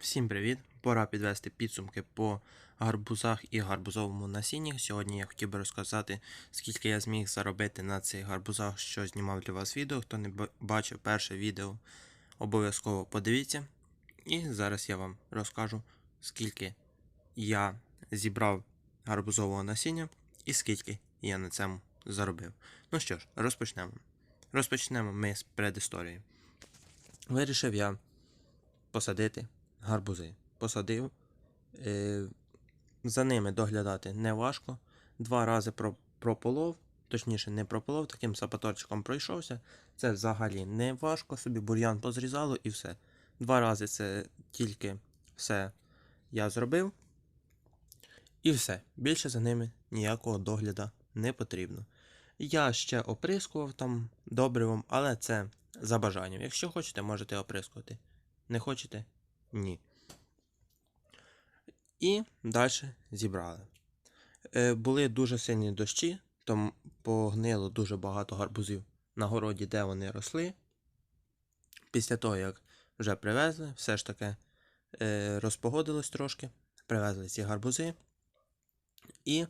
Всім привіт! Пора підвести підсумки по гарбузах і гарбузовому насінні. Сьогодні я хотів би розказати, скільки я зміг заробити на цих гарбузах, що знімав для вас відео. Хто не бачив перше відео, обов'язково подивіться. І зараз я вам розкажу, скільки я зібрав гарбузового насіння і скільки я на цьому заробив. Ну що ж, розпочнемо. Розпочнемо ми з предісторії. Вирішив я посадити гарбузи. Посадив. Е, за ними доглядати не важко. Два рази про, прополов, точніше, не прополов, таким сапаторчиком пройшовся. Це взагалі не важко, собі бур'ян позрізало і все. Два рази це тільки все я зробив. І все. Більше за ними ніякого догляду не потрібно. Я ще оприскував там добривом, але це за бажанням. Якщо хочете, можете оприскувати. Не хочете? Ні. І далі зібрали. Е, були дуже сильні дощі, тому погнило дуже багато гарбузів на городі, де вони росли. Після того, як вже привезли, все ж таки е, розпогодилось трошки, привезли ці гарбузи і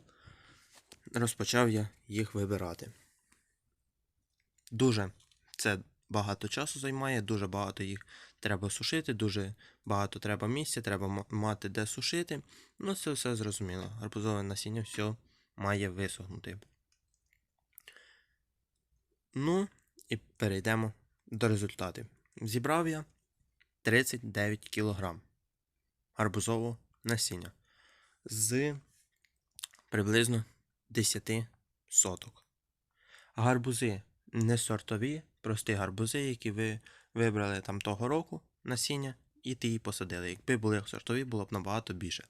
розпочав я їх вибирати. Дуже це багато часу займає, дуже багато їх треба сушити, дуже багато треба місця, треба мати де сушити. Ну, це все зрозуміло. Гарбузове насіння все має висохнути. Ну, і перейдемо до результатів. Зібрав я 39 кг гарбузового насіння з приблизно 10 соток. Гарбузи не сортові, прості гарбузи, які ви вибрали там того року насіння, і ті її посадили. Якби були сортові, було б набагато більше.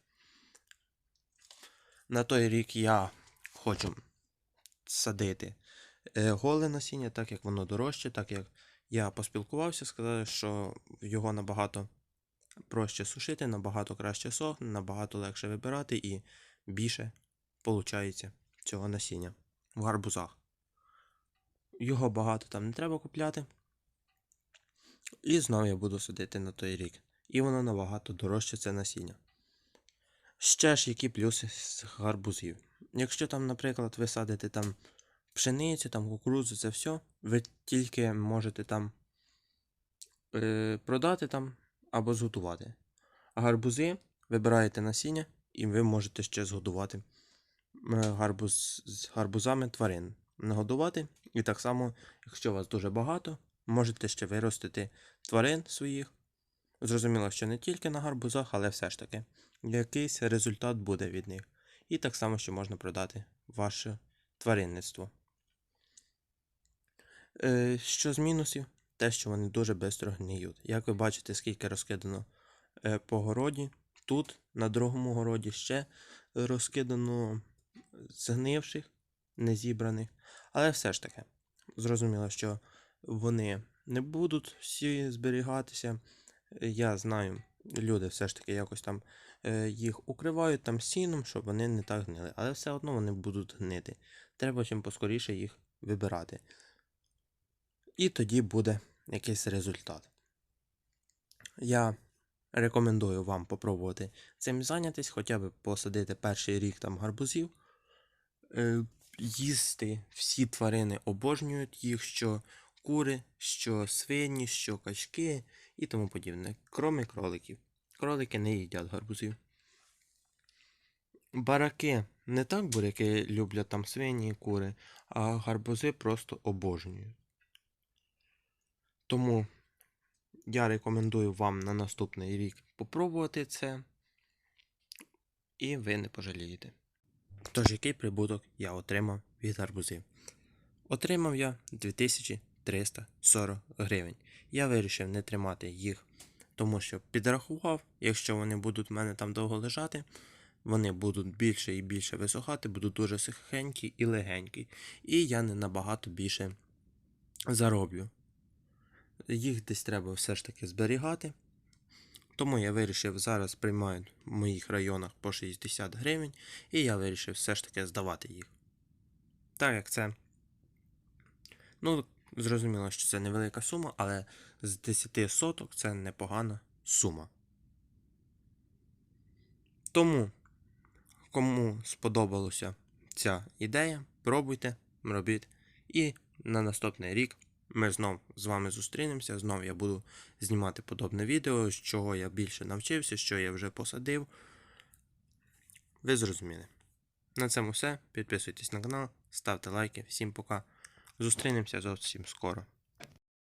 На той рік я хочу садити е, голе насіння, так як воно дорожче, так як я поспілкувався, сказали, що його набагато проще сушити, набагато краще сохне, набагато легше вибирати і більше виходить цього насіння в гарбузах. Його багато там не треба купляти. І знову я буду садити на той рік. І воно набагато дорожче це насіння. Ще ж які плюси з гарбузів. Якщо там, наприклад, ви садите там пшеницю, там кукурудзу, це все, ви тільки можете там е, продати там або зготувати. А гарбузи вибираєте насіння, і ви можете ще згодувати е, гарбуз, з гарбузами тварин. Нагодувати. І так само, якщо у вас дуже багато, можете ще виростити тварин своїх. Зрозуміло, що не тільки на гарбузах, але все ж таки якийсь результат буде від них. І так само, що можна продати ваше тваринництво. Е, що з мінусів? Те, що вони дуже швидко гниють. Як ви бачите, скільки розкидано е, по городі, тут, на другому городі, ще розкидано згнивших, незібраних. Але все ж таки, зрозуміло, що вони не будуть всі зберігатися. Я знаю, люди все ж таки якось там е, їх укривають там сіном, щоб вони не так гнили. Але все одно вони будуть гнити. Треба чим поскоріше їх вибирати. І тоді буде якийсь результат. Я рекомендую вам попробувати цим зайнятися, хоча б посадити перший рік там гарбузів. Е, їсти всі тварини обожнюють їх, що кури, що свині, що качки і тому подібне, кроме кроликів. Кролики не їдять гарбузів. Бараки не так буряки люблять там свині і кури, а гарбузи просто обожнюють. Тому я рекомендую вам на наступний рік попробувати це, і ви не пожалієте. Тож, який прибуток я отримав від гарбузів? Отримав я 2340 гривень. Я вирішив не тримати їх, тому що підрахував, якщо вони будуть в мене там довго лежати, вони будуть більше і більше висохати, будуть дуже сухенькі і легенькі. І я не набагато більше зароблю. Їх десь треба все ж таки зберігати. Тому я вирішив, зараз приймають в моїх районах по 60 гривень, і я вирішив все ж таки здавати їх. Так як це. Ну, зрозуміло, що це невелика сума, але з 10 соток це непогана сума. Тому, кому сподобалася ця ідея, пробуйте, робіть. І на наступний рік ми знов з вами зустрінемося. Знов я буду знімати подобне відео, з чого я більше навчився, що я вже посадив. Ви зрозуміли. На цьому все. Підписуйтесь на канал, ставте лайки. Всім пока. Зустрінемося зовсім скоро.